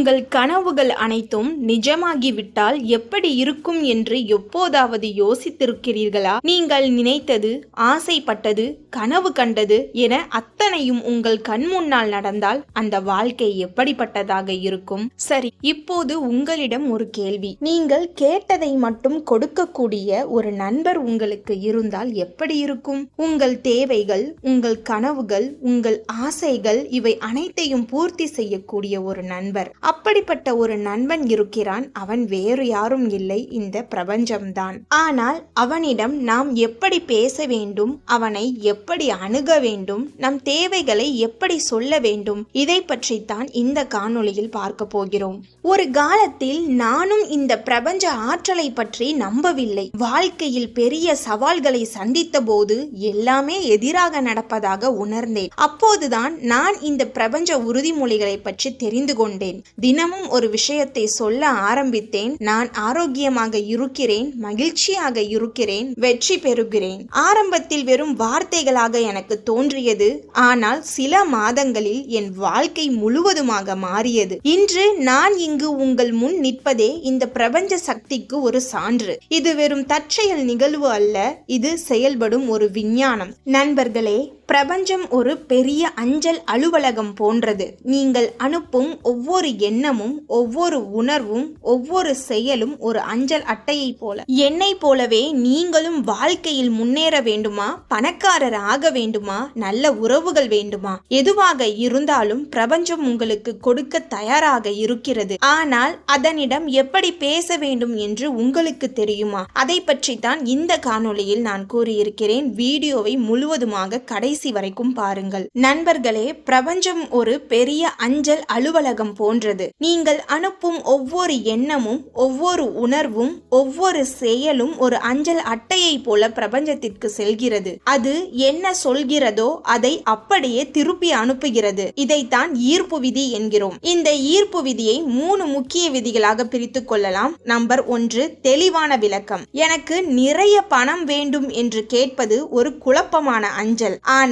உங்கள் கனவுகள் அனைத்தும் நிஜமாகிவிட்டால் எப்படி இருக்கும் என்று எப்போதாவது யோசித்திருக்கிறீர்களா? நீங்கள் நினைத்தது ஆசைப்பட்டது கனவு கண்டது என அத்தனையும் உங்கள் கண் முன்னால் நடந்தால் அந்த வாழ்க்கை எப்படிப்பட்டதாக இருக்கும்? சரி இப்போது உங்களிடம் ஒரு கேள்வி. நீங்கள் கேட்டதை மட்டும் கொடுக்கக்கூடிய ஒரு நண்பர் உங்களுக்கு இருந்தால் எப்படி இருக்கும்? உங்கள் தேவைகள் உங்கள் கனவுகள் உங்கள் ஆசைகள் இவை அனைத்தையும் பூர்த்தி செய்யக்கூடிய ஒரு நண்பர். அப்படிப்பட்ட ஒரு நண்பன் இருக்கிறான். அவன் வேறு யாரும் இல்லை. இந்த பிரபஞ்சம்தான். ஆனால் அவனிடம் நாம் எப்படி பேச வேண்டும்? அவனை எப்படி அணுக வேண்டும்? நம் தேவைகளை எப்படி சொல்ல வேண்டும்? இதை பற்றித்தான் இந்த காணொளியில் பார்க்க போகிறோம். ஒரு காலத்தில் நானும் இந்த பிரபஞ்ச ஆற்றலை பற்றி நம்பவில்லை. வாழ்க்கையில் பெரிய சவால்களை சந்தித்த போது எல்லாமே எதிராக நடப்பதாக உணர்ந்தேன். அப்போதுதான் நான் இந்த பிரபஞ்ச உறுதிமொழிகளை பற்றி தெரிந்து கொண்டேன். தினமும் ஒரு விஷயத்தை சொல்ல ஆரம்பித்தேன். நான் ஆரோக்கியமாக இருக்கிறேன் மகிழ்ச்சியாக இருக்கிறேன் வெற்றி பெறுகிறேன். ஆரம்பத்தில் வெறும் வார்த்தைகளாக எனக்கு தோன்றியது. ஆனால் சில மாதங்களில் என் வாழ்க்கை முழுவதுமாக மாறியது. இன்று நான் இங்கு உங்கள் முன் நிற்பதே இந்த பிரபஞ்ச சக்திக்கு ஒரு சான்று. இது வெறும் தற்செயல் நிகழ்வு அல்ல இது செயல்படும் ஒரு விஞ்ஞானம். நண்பர்களே பிரபஞ்சம் ஒரு பெரிய அஞ்சல் அலுவலகம் போன்றது. நீங்கள் அனுப்பும் ஒவ்வொரு எண்ணமும் ஒவ்வொரு உணர்வும் ஒவ்வொரு செயலும் ஒரு அஞ்சல் அட்டையை போல. என்னை போலவே நீங்களும் வாழ்க்கையில் முன்னேற வேண்டுமா? பணக்காரர் ஆக வேண்டுமா? நல்ல உறவுகள் வேண்டுமா? எதுவாக இருந்தாலும் பிரபஞ்சம் உங்களுக்கு கொடுக்க தயாராக இருக்கிறது. ஆனால் அதனிடம் எப்படி பேச வேண்டும் என்று உங்களுக்கு தெரியுமா? அதை பற்றி தான் இந்த காணொளியில் நான் கூறியிருக்கிறேன். வீடியோவை முழுவதுமாக கடைசி வரைக்கும் பாருங்கள். நண்பர்களே பிரபஞ்சம் ஒரு பெரிய அஞ்சல் அலுவலகம் போன்றது. நீங்கள் அனுப்பும் ஒவ்வொரு எண்ணமும் ஒவ்வொரு உணர்வும் ஒவ்வொரு செயலும் ஒரு அஞ்சல் அட்டையை போல பிரபஞ்சத்திற்கு செல்கிறது. அது என்ன சொல்கிறதோ அதை அப்படியே திருப்பி அனுப்புகிறது. இதைத்தான் ஈர்ப்பு விதி என்கிறோம். இந்த ஈர்ப்பு விதியை மூணு முக்கிய விதிகளாக பிரித்துக் கொள்ளலாம். நம்பர் ஒன்று தெளிவான விளக்கம். எனக்கு நிறைய பணம் வேண்டும் என்று கேட்பது ஒரு குழப்பமான அஞ்சல். ஆனால்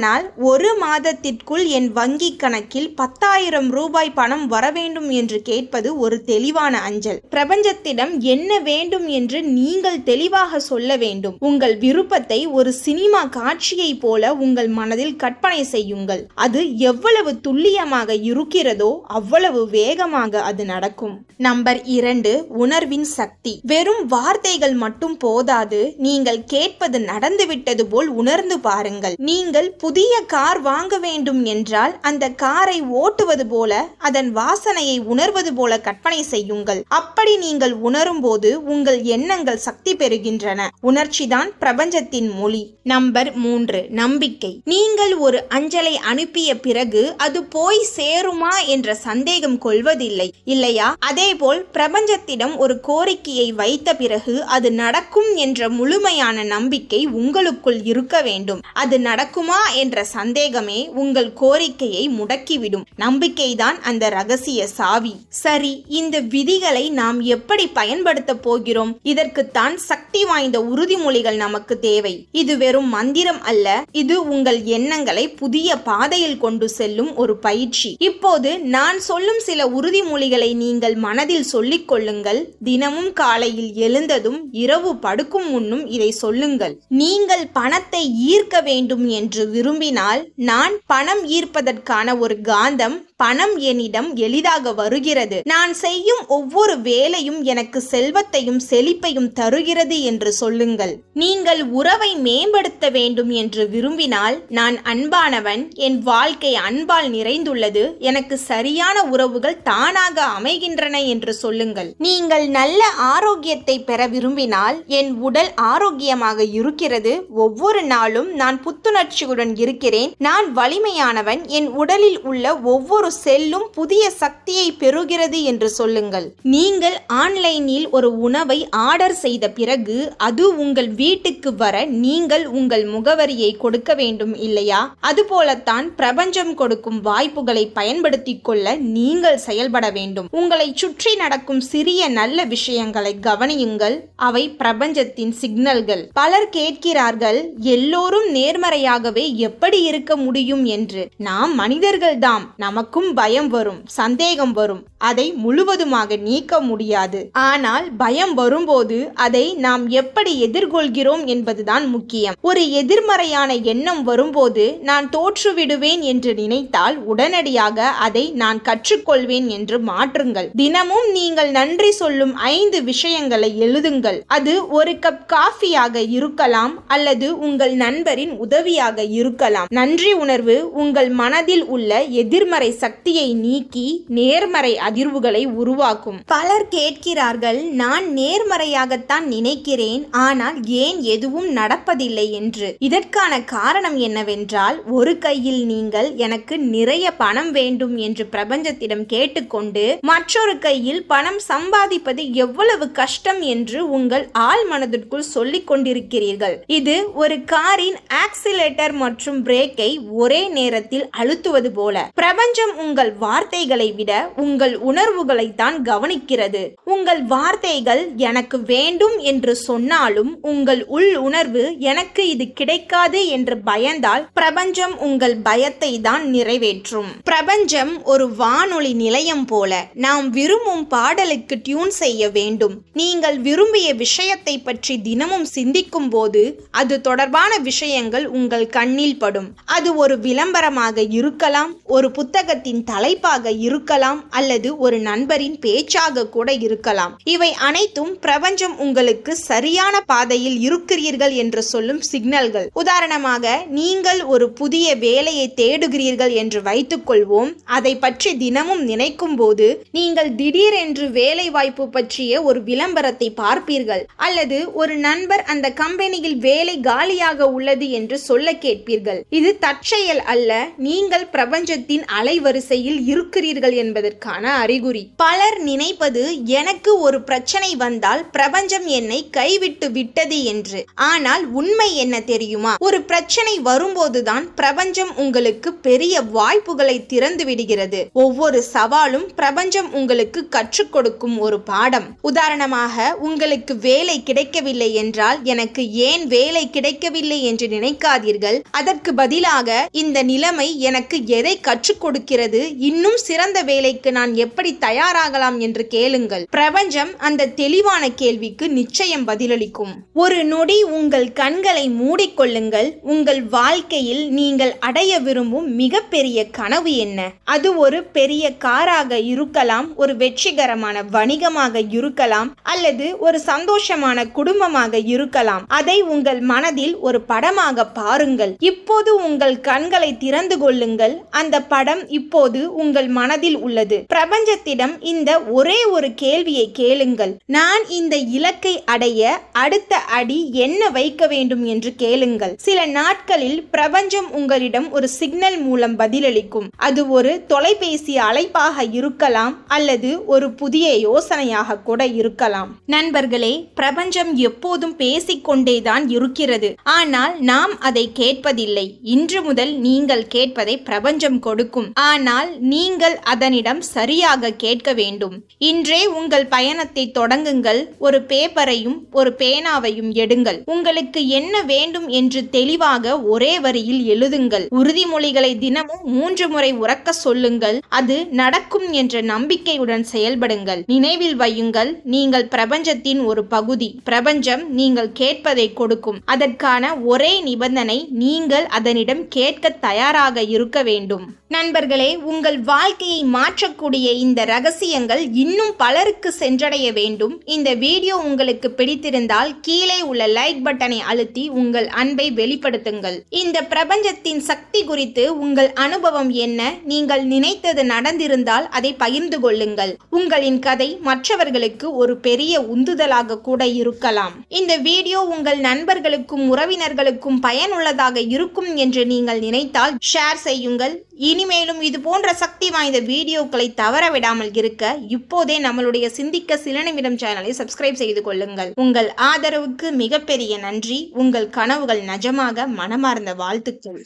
ஒரு மாதத்திற்குள் என் வங்கி கணக்கில் பத்தாயிரம் ரூபாய் பணம் வர வேண்டும் என்று கேட்பது ஒரு தெளிவான அஞ்சல். பிரபஞ்சத்திடம் என்ன வேண்டும் என்று நீங்கள் தெளிவாக சொல்ல வேண்டும். உங்கள் விருப்பத்தை ஒரு சினிமா காட்சியை போல உங்கள் மனதில் கற்பனை செய்யுங்கள். அது எவ்வளவு துல்லியமாக இருக்கிறதோ அவ்வளவு வேகமாக அது நடக்கும். நம்பர் இரண்டு உணர்வின் சக்தி. வெறும் வார்த்தைகள் மட்டும் போதாது நீங்கள் கேட்பது நடந்துவிட்டது போல் உணர்ந்து பாருங்கள். நீங்கள் புதிய கார் வாங்க வேண்டும் என்றால் அந்த காரை ஓட்டுவது போல அதன் வாசனையை உணர்வது போல கற்பனை செய்யுங்கள். அப்படி நீங்கள் உணரும் போது உங்கள் எண்ணங்கள் சக்தி பெறுகின்றன. உணர்ச்சிதான் பிரபஞ்சத்தின் மொழி. நம்பர் மூன்று நம்பிக்கை. நீங்கள் ஒரு அஞ்சலை அனுப்பிய பிறகு அது போய் சேருமா என்ற சந்தேகம் கொள்வதில்லை. இல்லையா? அதேபோல் பிரபஞ்சத்திடம் ஒரு கோரிக்கையை வைத்த பிறகு அது நடக்கும் என்ற முழுமையான நம்பிக்கை உங்களுக்குள் இருக்க வேண்டும். அது நடக்குமா என்ற சந்தேகமே உங்கள் கோரிக்கையை முடக்கிவிடும். நம்பிக்கைதான் அந்த ரகசிய சாவி. சரி இந்த விதிகளை நாம் எப்படி பயன்படுத்த போகிறோம்? இதற்குத்தான் சக்தி வாய்ந்த உறுதிமொழிகள் நமக்கு தேவை. இது வெறும் மந்திரம் அல்ல இது உங்கள் எண்ணங்களை புதிய பாதையில் கொண்டு செல்லும் ஒரு பயிற்சி. இப்போது நான் சொல்லும் சில உறுதிமொழிகளை நீங்கள் மனதில் சொல்லிக் கொள்ளுங்கள். தினமும் காலையில் எழுந்ததும் இரவு படுக்கும் முன்னும் இதை சொல்லுங்கள். நீங்கள் பணத்தை ஈர்க்க வேண்டும் என்று விரும்பினால் நான் பணம் ஈர்ப்பதற்கான ஒரு காந்தம் பணம் என்னிடம் எளிதாக வருகிறது. நான் செய்யும் ஒவ்வொரு வேலையும் எனக்கு செல்வத்தையும் செழிப்பையும் தருகிறது என்று சொல்லுங்கள். நீங்கள் உறவை மேம்படுத்த வேண்டும் என்று விரும்பினால் நான் அன்பானவன் என் வாழ்க்கை அன்பால் நிறைந்துள்ளது எனக்கு சரியான உறவுகள் தானாக அமைகின்றன என்று சொல்லுங்கள். நீங்கள் நல்ல ஆரோக்கியத்தை பெற விரும்பினால் என் உடல் ஆரோக்கியமாக இருக்கிறது. ஒவ்வொரு நாளும் நான் புத்துணர்ச்சியுடன் இருக்கிறேன். நான் வலிமையானவன். என் உடலில் உள்ள ஒவ்வொரு செல்லும் புதிய சக்தியை பெறுகிறது என்று சொல்லுங்கள். நீங்கள் ஆன்லைனில் ஒரு உணவை ஆர்டர் செய்த பிறகு அது உங்கள் வீட்டுக்கு வர நீங்கள் உங்கள் முகவரியை கொடுக்க வேண்டும் இல்லையா? அதுபோலத்தான் பிரபஞ்சம் கொடுக்கும் வாய்ப்புகளை பயன்படுத்திக் கொள்ள நீங்கள் செயல்பட வேண்டும். உங்களை சுற்றி நடக்கும் சிறிய நல்ல விஷயங்களை கவனியுங்கள். அவை பிரபஞ்சத்தின் சிக்னல்கள். பலர் கேட்கிறார்கள் எல்லோரும் நேர்மறையாகவே எப்படி இருக்க முடியும் என்று. நாம் மனிதர்கள்தாம். நமக்கும் பயம் வரும். சந்தேகம் வரும். அதை முழுவதுமாக நீக்க முடியாது. ஆனால் பயம் வரும்போது அதை நாம் எப்படி எதிர்கொள்கிறோம் என்பதுதான் முக்கியம். ஒரு எதிர்மறையான எண்ணம் வரும்போது நான் தோற்றுவிடுவேன் என்று நினைத்தால் உடனடியாக அதை நான் கற்றுக்கொள்வேன் என்று மாற்றுங்கள். தினமும் நீங்கள் நன்றி சொல்லும் ஐந்து விஷயங்களை எழுதுங்கள். அது ஒரு கப் காஃபியாக இருக்கலாம் அல்லது உங்கள் நண்பரின் உதவியாக இருக்கும் இருக்கலாம். நன்றி உணர்வு உங்கள் மனதில் உள்ள எதிர்மறை சக்தியை நீக்கி நேர்மறை அதிர்வுகளை உருவாக்கும். பலர் கேட்கிறார்கள் நான் நேர்மறையாகத்தான் நினைக்கிறேன் ஆனால் ஏன் எதுவும் நடப்பதில்லை? என்று. இதற்கான காரணம் என்னவென்றால் ஒரு கையில் நீங்கள் எனக்கு நிறைய பணம் வேண்டும் என்று பிரபஞ்சத்திடம் கேட்டுக்கொண்டு மற்றொரு கையில் பணம் சம்பாதிப்பது எவ்வளவு கஷ்டம்? என்று உங்கள் ஆள் மனதிற்குள் சொல்லிக் கொண்டிருக்கிறீர்கள் இது ஒரு காரின் ஆக்சிலேட்டர் மற்றும் பிரேக்கை ஒரே நேரத்தில் அழுத்துவது போல. பிரபஞ்சம் உங்கள் வார்த்தைகளை விட உங்கள் உணர்வுகளை தான் கவனிக்கிறது. உங்கள் வார்த்தைகள் எனக்கு வேண்டும் என்று சொன்னாலும் உங்கள் உள் உணர்வு எனக்கு இது கிடைக்காது என்று பயந்தால் பிரபஞ்சம் உங்கள் பயத்தை தான் நிறைவேற்றும். பிரபஞ்சம் ஒரு வானொலி நிலையம் போல நாம் விரும்பும் பாடலுக்கு டியூன் செய்ய வேண்டும். நீங்கள் விரும்பிய விஷயத்தை பற்றி தினமும் சிந்திக்கும் போது அது தொடர்பான விஷயங்கள் உங்கள் கண்ணில் படும் அது ஒரு விளம்பரமாக இருக்கலாம் ஒரு புத்தகத்தின் தலைப்பாக இருக்கலாம் அல்லது ஒரு நண்பரின் பேச்சாக கூட இருக்கலாம். இவை அனைத்தும் பிரபஞ்சம் உங்களுக்கு சரியான பாதையில் இருக்கிறீர்கள் என்று சொல்லும் சிக்னல்கள். உதாரணமாக நீங்கள் ஒரு புதிய வேலையை தேடுகிறீர்கள் என்று வைத்துக்கொள்வோம். அதை பற்றி தினமும் நினைக்கும் போது நீங்கள் திடீரென்று வேலை வாய்ப்பு பற்றிய ஒரு விளம்பரத்தை பார்ப்பீர்கள் அல்லது ஒரு நண்பர் அந்த கம்பெனியில் வேலை காலியாக உள்ளது என்று சொல்ல கேட்பீர்கள். இது தற்செயல் அல்ல. நீங்கள் பிரபஞ்சத்தின் அலைவரிசையில் இருக்கிறீர்கள் என்பதற்கான அறிகுறி. பலர் நினைப்பது எனக்கு ஒரு பிரச்சனை வந்தால் பிரபஞ்சம் என்னை கைவிட்டு விட்டது என்று. ஆனால் உண்மை என்ன தெரியுமா? ஒரு பிரச்சனை வரும்போதுதான் பிரபஞ்சம் உங்களுக்கு பெரிய வாய்ப்புகளை திறந்து விடுகிறது. ஒவ்வொரு சவாலும் பிரபஞ்சம் உங்களுக்கு கற்றுக் கொடுக்கும் ஒரு பாடம். உதாரணமாக உங்களுக்கு வேலை கிடைக்கவில்லை என்றால் எனக்கு ஏன் வேலை கிடைக்கவில்லை என்று நினைக்காதீர்கள். அதற்கு பதிலாக இந்த நிலைமை எனக்கு எதை கற்றுக் கொடுக்கிறது? இன்னும் சிறந்த வேலைக்கு நான் எப்படி தயாராகலாம் என்று கேளுங்கள். பிரபஞ்சம் அந்த தெளிவான கேள்விக்கு நிச்சயம் பதிலளிக்கும். ஒரு நொடி உங்கள் கண்களை மூடிக்கொள்ளுங்கள் உங்கள் வாழ்க்கையில் நீங்கள் அடைய விரும்பும் மிகப்பெரிய கனவு என்ன? அது ஒரு பெரிய காராக இருக்கலாம் ஒரு வெற்றிகரமான வணிகமாக இருக்கலாம் அல்லது ஒரு சந்தோஷமான குடும்பமாக இருக்கலாம். அதை உங்கள் மனதில் ஒரு படமாக பாருங்கள். இப்போது உங்கள் கண்களை திறந்து கொள்ளுங்கள். அந்த படம் இப்போது உங்கள் மனதில் உள்ளது. பிரபஞ்சத்திடம் இந்த ஒரே ஒரு கேள்வியை கேளுங்கள். நான் இந்த இலக்கை அடைய அடுத்த அடி என்ன வைக்க வேண்டும் என்று கேளுங்கள். சில நாட்களில் பிரபஞ்சம் உங்களிடம் ஒரு சிக்னல் மூலம் பதிலளிக்கும். அது ஒரு தொலைபேசி அழைப்பாக இருக்கலாம் அல்லது ஒரு புதிய யோசனையாக கூட இருக்கலாம். நண்பர்களே பிரபஞ்சம் எப்போதும் பேசிக்கொண்டேதான் இருக்கிறது. ஆனால் நாம் அதை கேட்பது கொடுப்பதில்லை இன்று முதல் நீங்கள் கேட்பதை பிரபஞ்சம் கொடுக்கும். ஆனால் நீங்கள் அதனிடம் சரியாக கேட்க வேண்டும். இன்றே உங்கள் பயணத்தை தொடங்குங்கள். ஒரு பேப்பரையும் ஒரு பேனாவையும் எடுங்கள். உங்களுக்கு என்ன வேண்டும் என்று தெளிவாக ஒரே வரியில் எழுதுங்கள். உறுதிமொழிகளை தினமும் மூன்று முறை உறக்க சொல்லுங்கள். அது நடக்கும் என்ற நம்பிக்கையுடன் செயல்படுங்கள். நினைவில் வையுங்கள். நீங்கள் பிரபஞ்சத்தின் ஒரு பகுதி. பிரபஞ்சம் நீங்கள் கேட்பதை கொடுக்கும். அதற்கான ஒரே நிபந்தனை நீங்கள் அதனிடம் கேட்க தயாராக இருக்க வேண்டும். நண்பர்களே உங்கள் வாழ்க்கையை மாற்றக்கூடிய இந்த ரகசியங்கள் இன்னும் பலருக்கு சென்றடைய வேண்டும். இந்த வீடியோ உங்களுக்கு பிடித்திருந்தால் கீழே உள்ள லைக் பட்டனை அழுத்தி உங்கள் அன்பை வெளிப்படுத்துங்கள். இந்த பிரபஞ்சத்தின் சக்தி குறித்து உங்கள் அனுபவம் என்ன? நீங்கள் நினைத்தது நடந்திருந்தால் அதை பகிர்ந்து கொள்ளுங்கள். உங்களின் கதை மற்றவர்களுக்கு ஒரு பெரிய உந்துதலாக கூட இருக்கலாம். இந்த வீடியோ உங்கள் நண்பர்களுக்கும் உறவினர்களுக்கும் பயனுள்ளதாக இருக்கும் என்று நீங்கள் நினைத்தால் ஷேர் செய்யுங்கள். இனிமேலும் இது போன்ற சக்தி வாய்ந்த வீடியோக்களை தவற விடாமல் இருக்க இப்போதே நம்மளுடைய சிந்திக்க சில நிமிடம் சேனலை சப்ஸ்கிரைப் செய்து கொள்ளுங்கள். உங்கள் ஆதரவுக்கு மிகப்பெரிய நன்றி. உங்கள் கனவுகள் நஜமாக மனமார்ந்த வாழ்த்துக்கள்.